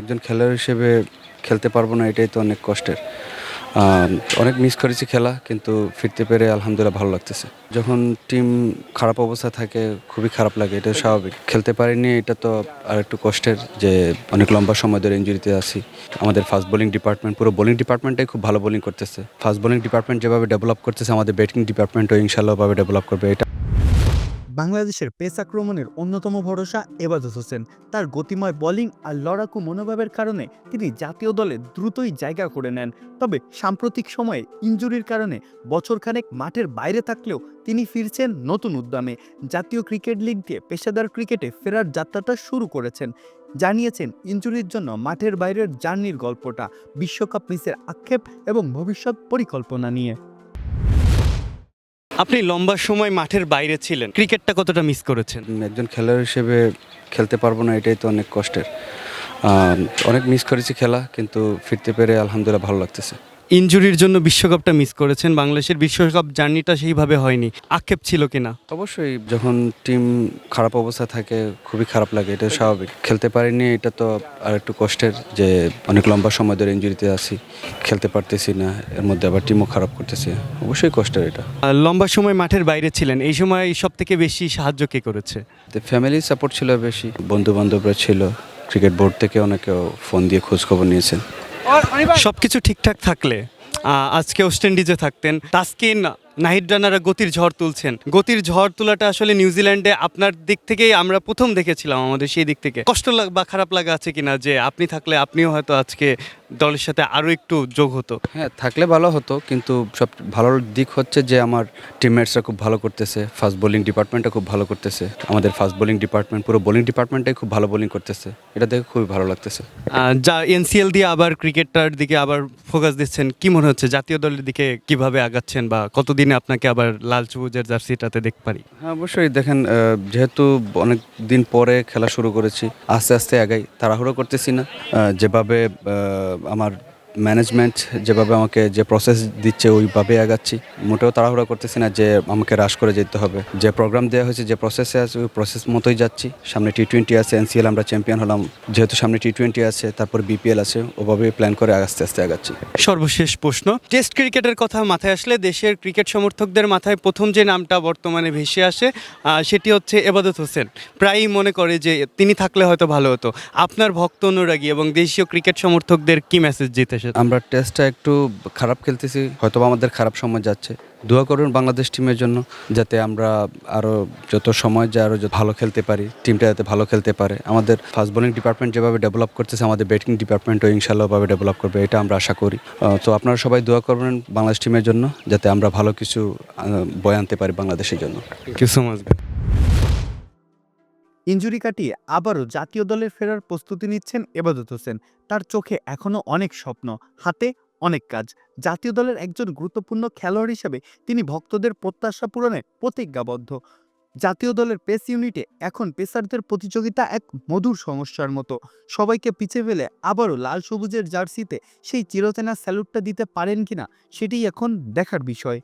একজন খেলোয়াড় হিসেবে খেলতে পারব না, এটাই তো অনেক কষ্টের। অনেক মিস করেছি খেলা, কিন্তু ফিরতে পেরে আলহামদুলিল্লাহ ভালো লাগতেছে। যখন টিম খারাপ অবস্থা থাকে, খুবই খারাপ লাগে, এটা স্বাভাবিক। খেলতে পারিনি, এটা তো আর একটু কষ্টের যে অনেক লম্বা সময় ধরে ইঞ্জুরিতে আছি। আমাদের ফাস্ট বোলিং ডিপার্টমেন্ট পুরো বোলিং ডিপার্টমেন্টটাই খুব ভালো বোলিং করতেছে। ফাস্ট বোলিং ডিপার্টমেন্ট যেভাবে ডেভেলপ করতেছে, আমাদের ব্যাটিং ডিপার্টমেন্টও ইনশাল্লাহভাবে ডেভেলপ করবে, এটা বাংলাদেশের পেস আক্রমণের অন্যতম ভরসা এবাদত হোসেন। তার গতিময় বোলিং আর লড়াকু মনোভাবের কারণে তিনি জাতীয় দলে দ্রুতই জায়গা করে নেন। তবে সাম্প্রতিক সময়ে ইনজুরির কারণে বছরখানেক মাঠের বাইরে থাকলেও তিনি ফিরছেন নতুন উদ্যমে। জাতীয় ক্রিকেট লিগ দিয়ে পেশাদার ক্রিকেটে ফেরার যাত্রাটা শুরু করেছেন। জানিয়েছেন, ইনজুরির জন্য মাঠের বাইরের জার্নির গল্পটা, বিশ্বকাপ মিসের আক্ষেপ এবং ভবিষ্যৎ পরিকল্পনা নিয়ে। আপনি লম্বা সময় মাঠের বাইরে ছিলেন। ক্রিকেটটা কতটা মিস করেছেন? একজন খেলোয়াড় হিসেবে খেলতে পারব না, এটাই তো অনেক কষ্টের। অনেক মিস করেছি খেলা, কিন্তু ফিরতে পেরে আলহামদুলিল্লাহ ভালো লাগতেছে। ইনজুরির জন্য বিশ্বকাপটা মিস করেছেন। বাংলাদেশের বিশ্বকাপ জার্নিটা সেইভাবে হয়নি। আক্ষেপ ছিল কিনা? অবশ্যই যখন টিম খারাপ অবস্থা থাকে খুবই খারাপ লাগে। এটা স্বাভাবিক। খেলতে পারিনি এটা তো আর একটু কষ্টের যে অনেক লম্বা সময় ধরে ইঞ্জুরিতে আছি। খেলতে পারতেছি না এর মধ্যে আবার টিমও খারাপ করতেছে। অবশ্যই কষ্টের এটা। লম্বা সময় মাঠের বাইরে ছিলেন। এই সময় সব থেকে বেশি সাহায্য কে করেছে? ফ্যামিলি সাপোর্ট ছিল বেশি। বন্ধু বান্ধবরা ছিল। ক্রিকেট বোর্ড থেকে অনেকেও ফোন দিয়ে খোঁজ খবর নিয়েছেন সবকিছু ঠিকঠাক থাকলে আজকে ওয়েস্ট ইন্ডিজে থাকতেন, তাসকিন, নাহিদ রানারা গতির ঝড় তুলছেন। গতির ঝড় তোলাটা আসলে নিউজিল্যান্ডে আপনার দিক থেকেই আমরা প্রথম দেখেছিলাম আমাদের সেই দিক থেকে। কষ্ট বা খারাপ লাগা আছে কিনা যে আপনি থাকলে আপনিও হয়তো আজকে দলের সাথে আরও একটু যোগ হতো। হ্যাঁ থাকলে ভালো হতো কিন্তু সব ভালো দিক হচ্ছে যে আমার টিমমেটসরা খুব ভালো করতেছে ফাস্ট বোলিং ডিপার্টমেন্টটা খুব ভালো করতেছে আমাদের ফাস্ট বোলিং ডিপার্টমেন্ট পুরো বোলিং ডিপার্টমেন্টটাই খুব ভালো বোলিং করতেছে এটা দেখে খুবই ভালো লাগতেছে। যা এনসিএল দিয়ে আবার ক্রিকেটটার দিকে আবার ফোকাস দিচ্ছেন কি মনে হচ্ছে? জাতীয় দলের দিকে কীভাবে আগাচ্ছেন বা কতদিনে আপনাকে আবার লাল সবুজের জার্সিটাতে দেখতে পারি? হ্যাঁ অবশ্যই দেখেন যেহেতু অনেক দিন পরে খেলা শুরু করেছি আস্তে আস্তে আগাই তাড়াহুড়ো করতেছি না যেভাবে আমার ম্যানেজমেন্ট যেভাবে আমাকে যে প্রসেস দিচ্ছে ওইভাবে আগাচ্ছি। মোটেও তাড়াহুড়া করতেছি না যে আমাকে রাশ করে যেতে হবে। যে প্রোগ্রাম দেওয়া হয়েছে, যে প্রসেসে আছে, ওই প্রসেস মতোই যাচ্ছি। সামনে টি টোয়েন্টি আছে এনসিএল আমরা চ্যাম্পিয়ন হলাম। যেহেতু সামনে টি টোয়েন্টি আছে, তারপর বিপিএল আছে, ওভাবেই প্ল্যান করে আস্তে আস্তে আগাচ্ছি। সর্বশেষ প্রশ্ন টেস্ট ক্রিকেটের কথা মাথায় আসলে দেশের ক্রিকেট সমর্থকদের মাথায় প্রথম যে নামটা বর্তমানে ভেসে আসে সেটি হচ্ছে এবাদত হোসেন। প্রায়ই মনে করে যে তিনি থাকলে হয়তো ভালো হতো। আপনার ভক্ত অনুরাগী এবং দেশীয় ক্রিকেট সমর্থকদের কি মেসেজ দিতে এসেছে? আমরা টেস্টটা একটু খারাপ খেলতেছি হয়তো বা আমাদের খারাপ সময় যাচ্ছে দোয়া করুন বাংলাদেশ টিমের জন্য যাতে আমরা আরও যত সময় যায় আরও ভালো খেলতে পারি টিমটা যাতে ভালো খেলতে পারে আমাদের ফাস্ট বোলিং ডিপার্টমেন্ট যেভাবে ডেভেলপ করতেছে আমাদের ব্যাটিং ডিপার্টমেন্টও ইনশাল্লাহভাবে ডেভেলপ করবে এটা আমরা আশা করি তো আপনারা সবাই দোয়া করবেন বাংলাদেশ টিমের জন্য যাতে আমরা ভালো কিছু বয়ে আনতে পারি বাংলাদেশের জন্য so much. ইনজুরি কাটিয়ে আবারও জাতীয় দলের ফেরার প্রস্তুতি নিচ্ছেন এবাদত হোসেন। তার চোখে এখনও অনেক স্বপ্ন, হাতে অনেক কাজ। জাতীয় দলের একজন গুরুত্বপূর্ণ খেলোয়াড় হিসেবে তিনি ভক্তদের প্রত্যাশা পূরণে প্রতিজ্ঞাবদ্ধ। জাতীয় দলের পেস ইউনিটে এখন পেসারদের প্রতিযোগিতা এক মধুর সমস্যার মতো। সবাইকে পিছে ফেলে আবারও লাল সবুজের জার্সিতে সেই চিরচেনা স্যালুটটা দিতে পারেন কিনা সেটি এখন দেখার বিষয়।